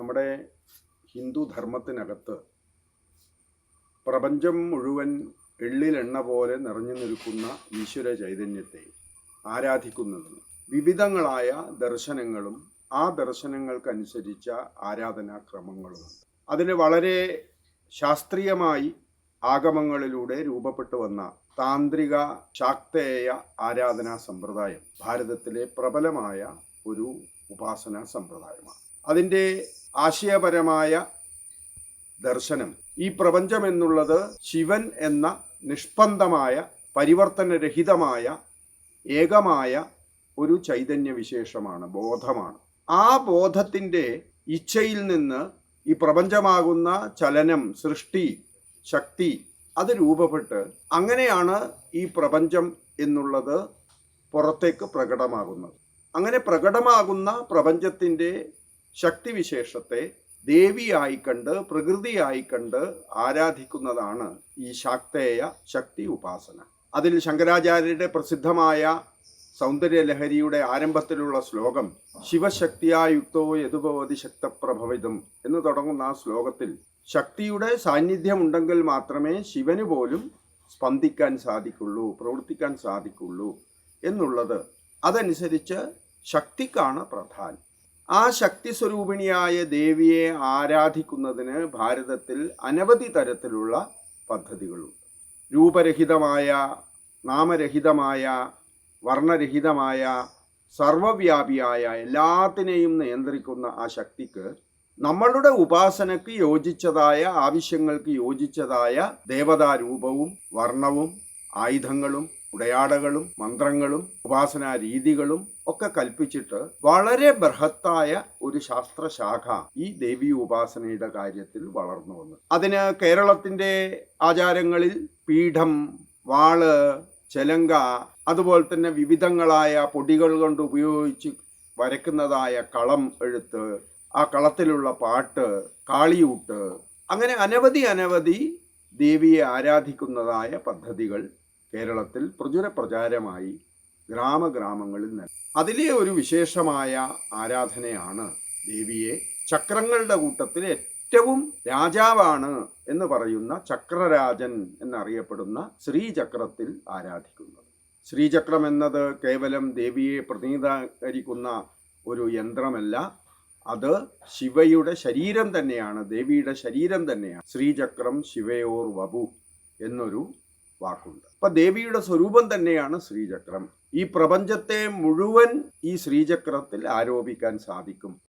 നമ്മുടെ ഹിന്ദു ധർമ്മത്തിനകത്ത് പ്രപഞ്ചം മുഴുവൻ എള്ളിലെണ്ണ പോലെ നിറഞ്ഞു നിൽക്കുന്ന ഈശ്വര ചൈതന്യത്തെ ആരാധിക്കുന്നതിന് വിവിധങ്ങളായ ദർശനങ്ങളും ആ ദർശനങ്ങൾക്കനുസരിച്ച ആരാധനാക്രമങ്ങളും അതിന് വളരെ ശാസ്ത്രീയമായി ആഗമങ്ങളിലൂടെ രൂപപ്പെട്ടു വന്ന താന്ത്രിക ശാക്തേയ ആരാധനാ സമ്പ്രദായം ഭാരതത്തിലെ പ്രബലമായ ഒരു ഉപാസനാ സമ്പ്രദായമാണ്. അതിന്റെ ആശയപരമായ ദർശനം. ഈ പ്രപഞ്ചം എന്നുള്ളത് ശിവൻ എന്ന നിഷ്പന്ദമായ പരിവർത്തനരഹിതമായ ഏകമായ ഒരു ചൈതന്യ വിശേഷമാണ് ബോധമാണ്. ആ ബോധത്തിന്റെ ഇച്ഛയിൽ നിന്ന് ഈ പ്രപഞ്ചമാകുന്ന ചലനം സൃഷ്ടി ശക്തി അത് രൂപപ്പെട്ട് അങ്ങനെയാണ് ഈ പ്രപഞ്ചം എന്നുള്ളത് പുറത്തേക്ക് പ്രകടമാകുന്നത്. അങ്ങനെ പ്രകടമാകുന്ന പ്രപഞ്ചത്തിന്റെ ശക്തിവിശേഷത്തെ ദേവിയായി കണ്ട് പ്രകൃതിയായി കണ്ട് ആരാധിക്കുന്നതാണ് ഈ ശാക്തേയ ശക്തി ഉപാസന. അതിൽ ശങ്കരാചാര്യരുടെ പ്രസിദ്ധമായ സൗന്ദര്യലഹരിയുടെ ആരംഭത്തിലുള്ള ശ്ലോകം ശിവശക്തിയായുക്തോ യതുഭവതി ശക്തപ്രഭവിതം എന്ന് തുടങ്ങുന്ന ആ ശ്ലോകത്തിൽ ശക്തിയുടെ സാന്നിധ്യമുണ്ടെങ്കിൽ മാത്രമേ ശിവന് പോലും സ്പന്ദിക്കാൻ സാധിക്കുള്ളൂ പ്രവർത്തിക്കാൻ സാധിക്കുള്ളൂ എന്നുള്ളത്. അതനുസരിച്ച് ശക്തിക്കാണ് പ്രധാനം. ആ ശക്തി സ്വരൂപിണിയായ ദേവിയെ ആരാധിക്കുന്നതിന് ഭാരതത്തിൽ അനവധി തരത്തിലുള്ള പദ്ധതികളുണ്ട്. രൂപരഹിതമായ നാമരഹിതമായ വർണരഹിതമായ സർവവ്യാപിയായ എല്ലാത്തിനെയും നിയന്ത്രിക്കുന്ന ആ ശക്തിക്ക് നമ്മളുടെ ഉപാസനയ്ക്ക് യോജിച്ചതായ ആവശ്യങ്ങൾക്ക് യോജിച്ചതായ ദേവതാരൂപവും വർണവും ആയുധങ്ങളും ഉടയാടകളും മന്ത്രങ്ങളും ഉപാസനാ രീതികളും ഒക്കെ കൽപ്പിച്ചിട്ട് വളരെ ബൃഹത്തായ ഒരു ശാസ്ത്രശാഖ ഈ ദേവി ഉപാസനയുടെ കാര്യത്തിൽ വളർന്നു വന്നു. അതിന് കേരളത്തിന്റെ ആചാരങ്ങളിൽ പീഠം വാൾ ചെലങ്ക അതുപോലെ തന്നെ വിവിധങ്ങളായ പൊടികൾ കൊണ്ട് ഉപയോഗിച്ച് വരയ്ക്കുന്നതായ കളം എഴുത്ത് ആ കളത്തിലുള്ള പാട്ട് കാളിയൂട്ട് അങ്ങനെ അനവധി അനവധി ദേവിയെ ആരാധിക്കുന്നതായ പദ്ധതികൾ കേരളത്തിൽ പ്രചുര പ്രചാരമായി ഗ്രാമഗ്രാമങ്ങളിൽ നൽകി അതിലെ ഒരു വിശേഷമായ ആരാധനയാണ് ദേവിയെ. ചക്രങ്ങളുടെ കൂട്ടത്തിൽ ഏറ്റവും രാജാവാണ് എന്ന് പറയുന്ന ചക്രരാജൻ എന്നറിയപ്പെടുന്ന ശ്രീചക്രത്തിൽ ആരാധിക്കുന്നത്. ശ്രീചക്രം എന്നത് കേവലം ദേവിയെ പ്രതിനിധീകരിക്കുന്ന ഒരു യന്ത്രമല്ല. അത് ശിവയുടെ ശരീരം തന്നെയാണ്. ദേവിയുടെ ശരീരം തന്നെയാണ്. ശ്രീചക്രം ശിവയോർ വപു എന്നൊരു വാക്കുണ്ട്. അപ്പൊ ദേവിയുടെ സ്വരൂപം തന്നെയാണ് ശ്രീചക്രം. ഈ പ്രപഞ്ചത്തെ മുഴുവൻ ഈ ശ്രീചക്രത്തിൽ ആരോപിക്കാൻ സാധിക്കും.